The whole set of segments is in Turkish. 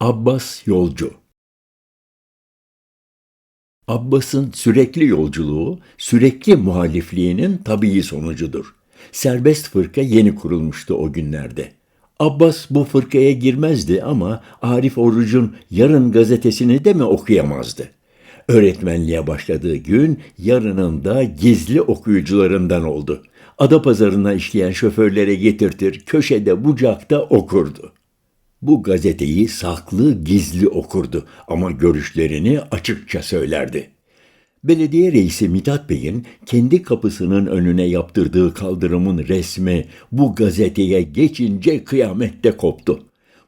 Abbas Yolcu Abbas'ın sürekli yolculuğu, sürekli muhalifliğinin tabii sonucudur. Serbest fırka yeni kurulmuştu o günlerde. Abbas bu fırkaya girmezdi ama Arif Oruç'un Yarın gazetesini de mi okuyamazdı? Öğretmenliğe başladığı gün yarının da gizli okuyucularından oldu. Adapazarı'na işleyen şoförlere getirtir, köşede bucakta okurdu. Bu gazeteyi saklı gizli okurdu ama görüşlerini açıkça söylerdi. Belediye reisi Mithat Bey'in kendi kapısının önüne yaptırdığı kaldırımın resmi bu gazeteye geçince kıyamette koptu.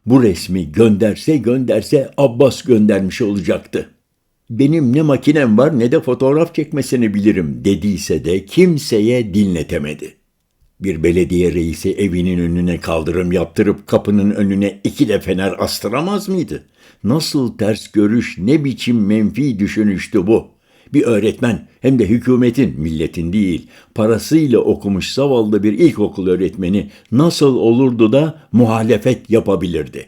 Bu resmi gönderse gönderse Abbas göndermiş olacaktı. Benim ne makinem var ne de fotoğraf çekmesini bilirim dediyse de kimseye dinletemedi. Bir belediye reisi evinin önüne kaldırım yaptırıp kapının önüne iki de fener astıramaz mıydı? Nasıl ters görüş, ne biçim menfi düşünüştü bu? Bir öğretmen hem de hükümetin, milletin değil, parasıyla okumuş zavallı bir ilkokul öğretmeni nasıl olurdu da muhalefet yapabilirdi?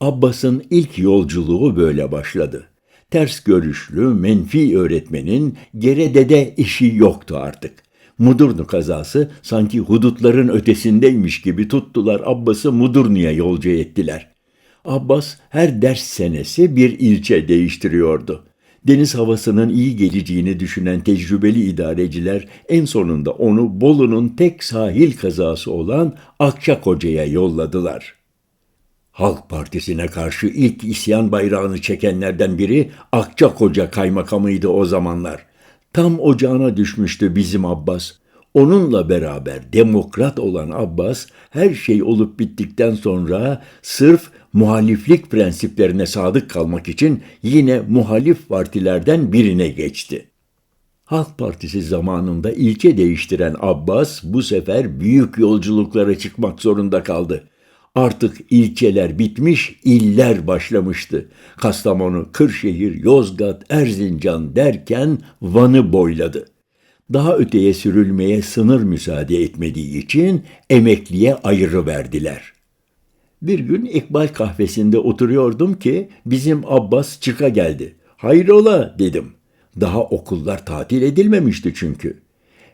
Abbas'ın ilk yolculuğu böyle başladı. Ters görüşlü, menfi öğretmenin geredede işi yoktu artık. Mudurnu kazası sanki hudutların ötesindeymiş gibi tuttular Abbas'ı Mudurnu'ya yolcu ettiler. Abbas her ders senesi bir ilçe değiştiriyordu. Deniz havasının iyi geleceğini düşünen tecrübeli idareciler en sonunda onu Bolu'nun tek sahil kazası olan Akçakoca'ya yolladılar. Halk Partisi'ne karşı ilk isyan bayrağını çekenlerden biri Akçakoca kaymakamıydı o zamanlar. Tam ocağına düşmüştü bizim Abbas. Onunla beraber demokrat olan Abbas her şey olup bittikten sonra sırf muhaliflik prensiplerine sadık kalmak için yine muhalif partilerden birine geçti. Halk Partisi zamanında ilçe değiştiren Abbas bu sefer büyük yolculuklara çıkmak zorunda kaldı. Artık ilçeler bitmiş, iller başlamıştı. Kastamonu, Kırşehir, Yozgat, Erzincan derken Van'ı boyladı. Daha öteye sürülmeye sınır müsaade etmediği için emekliye ayrı verdiler. Bir gün İkbal kahvesinde oturuyordum ki bizim Abbas çıka geldi. Hayrola dedim. Daha okullar tatil edilmemişti çünkü.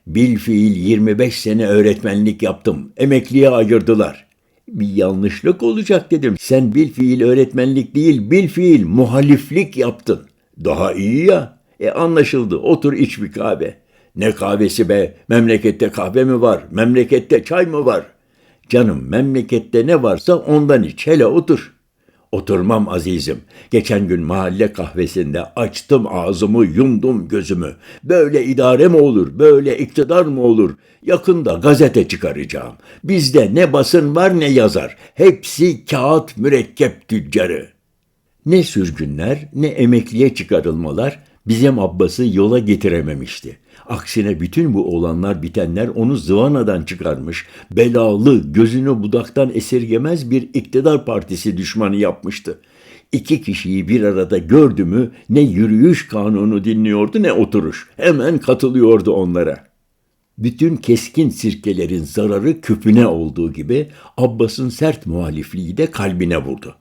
Bil fiil 25 sene öğretmenlik yaptım. Emekliye ayırdılar. Bir yanlışlık olacak dedim. Sen bil fiil öğretmenlik değil, bil fiil muhaliflik yaptın. Daha iyi ya. E anlaşıldı. Otur iç bir kahve. Ne kahvesi be? Memlekette kahve mi var? Memlekette çay mı var? Canım memlekette ne varsa ondan iç. Hele otur. Oturmam azizim. Geçen gün mahalle kahvesinde açtım ağzımı, yumdum gözümü. Böyle idare mi olur, böyle iktidar mı olur? Yakında gazete çıkaracağım. Bizde ne basın var ne yazar. Hepsi kağıt mürekkep tüccarı. Ne sürgünler ne emekliye çıkarılmalar bizim Abbas'ı yola getirememişti. Aksine bütün bu olanlar bitenler onu zıvanadan çıkarmış, belalı, gözünü budaktan esirgemez bir iktidar partisi düşmanı yapmıştı. İki kişiyi bir arada gördü mü ne yürüyüş kanunu dinliyordu ne oturuş. Hemen katılıyordu onlara. Bütün keskin sirkelerin zararı küpüne olduğu gibi Abbas'ın sert muhalifliği de kalbine vurdu.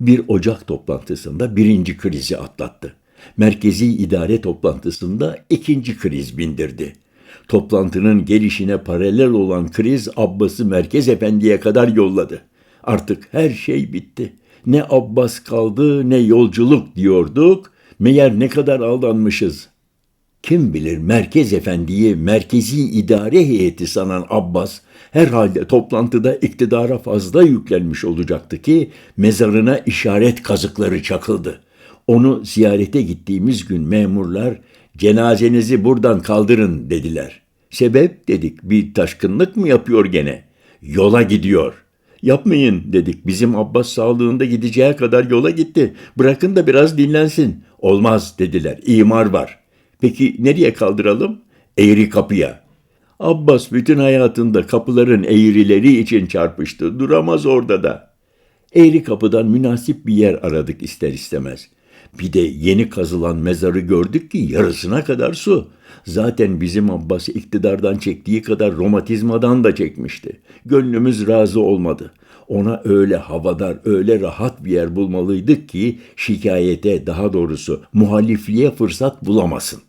Bir ocak toplantısında birinci krizi atlattı merkezi idare toplantısında ikinci kriz bindirdi. Toplantının gelişine paralel olan kriz Abbas'ı Merkez Efendi'ye kadar yolladı. Artık her şey bitti. Ne Abbas kaldı ne yolculuk diyorduk. Meğer ne kadar aldanmışız. Kim bilir Merkez Efendi'yi merkezi idare heyeti sanan Abbas herhalde toplantıda iktidara fazla yüklenmiş olacaktı ki mezarına işaret kazıkları çakıldı. Onu ziyarete gittiğimiz gün memurlar cenazenizi buradan kaldırın dediler. Sebep dedik bir taşkınlık mı yapıyor gene? Yola gidiyor. Yapmayın dedik bizim Abbas sağlığında gideceği kadar yola gitti. Bırakın da biraz dinlensin. Olmaz dediler imar var. Peki nereye kaldıralım? Eğri kapıya. Abbas bütün hayatında kapıların eğrileri için çarpıştı. Duramaz orada da. Eğri kapıdan münasip bir yer aradık ister istemez. Bir de yeni kazılan mezarı gördük ki yarısına kadar su. Zaten bizim Abbas iktidardan çektiği kadar romatizmadan da çekmişti. Gönlümüz razı olmadı. Ona öyle havadar, öyle rahat bir yer bulmalıydık ki şikayete, daha doğrusu muhalifliğe fırsat bulamasın.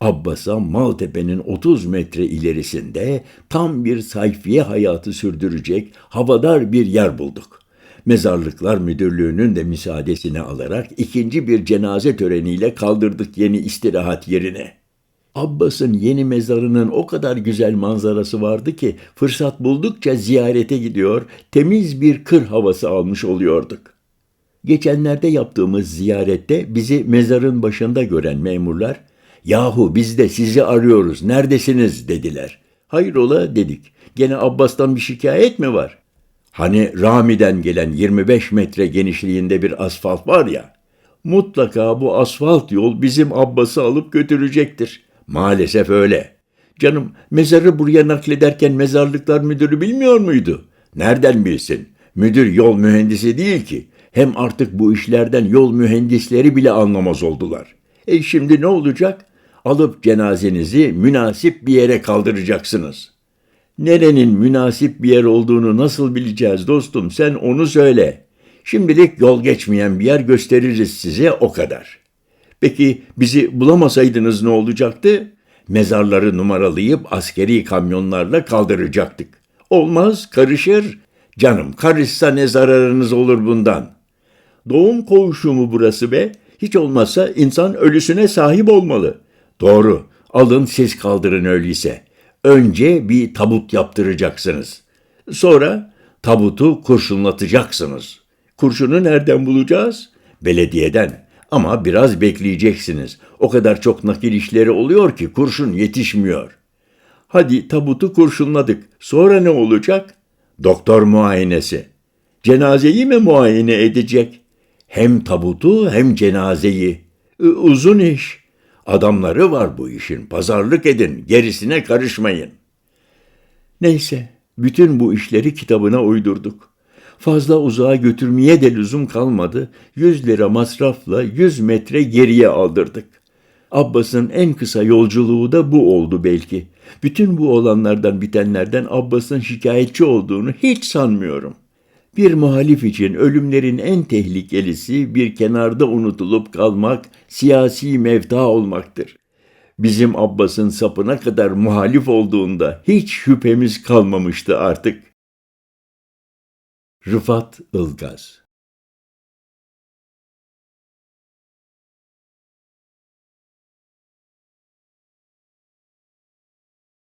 Abbas'a Maltepe'nin 30 metre ilerisinde tam bir sayfiye hayatı sürdürecek havadar bir yer bulduk. Mezarlıklar Müdürlüğü'nün de müsaadesini alarak ikinci bir cenaze töreniyle kaldırdık yeni istirahat yerine. Abbas'ın yeni mezarının o kadar güzel manzarası vardı ki fırsat buldukça ziyarete gidiyor, temiz bir kır havası almış oluyorduk. Geçenlerde yaptığımız ziyarette bizi mezarın başında gören memurlar, yahu biz de sizi arıyoruz, neredesiniz dediler. Hayrola dedik, gene Abbas'tan bir şikayet mi var? Hani Rami'den gelen 25 metre genişliğinde bir asfalt var ya, mutlaka bu asfalt yol bizim Abbas'ı alıp götürecektir. Maalesef öyle. Canım mezarı buraya naklederken mezarlıklar müdürü bilmiyor muydu? Nereden bilsin? Müdür yol mühendisi değil ki. Hem artık bu işlerden yol mühendisleri bile anlamaz oldular. E şimdi ne olacak? Alıp cenazenizi münasip bir yere kaldıracaksınız. Nerenin münasip bir yer olduğunu nasıl bileceğiz dostum sen onu söyle. Şimdilik yol geçmeyen bir yer gösteririz size o kadar. Peki bizi bulamasaydınız ne olacaktı? Mezarları numaralayıp askeri kamyonlarla kaldıracaktık. Olmaz, karışır. Canım karışsa ne zararınız olur bundan? Doğum koğuşu mu burası be? Hiç olmazsa insan ölüsüne sahip olmalı. Doğru, alın siz kaldırın öyleyse. Önce bir tabut yaptıracaksınız. Sonra tabutu kurşunlatacaksınız. Kurşunu nereden bulacağız? Belediyeden. Ama biraz bekleyeceksiniz. O kadar çok nakil işleri oluyor ki kurşun yetişmiyor. Hadi tabutu kurşunladık. Sonra ne olacak? Doktor muayenesi. Cenazeyi mi muayene edecek? Hem tabutu hem cenazeyi. Ü- Uzun iş. Adamları var bu işin. Pazarlık edin. Gerisine karışmayın. Neyse, bütün bu işleri kitabına uydurduk. Fazla uzağa götürmeye de lüzum kalmadı. Yüz lira masrafla yüz metre geriye aldırdık. Abbas'ın en kısa yolculuğu da bu oldu belki. Bütün bu olanlardan bitenlerden Abbas'ın şikayetçi olduğunu hiç sanmıyorum. Bir muhalif için ölümlerin en tehlikelisi bir kenarda unutulup kalmak, siyasi mevta olmaktır. Bizim Abbas'ın sapına kadar muhalif olduğunda hiç şüphemiz kalmamıştı artık. Rıfat Ilgaz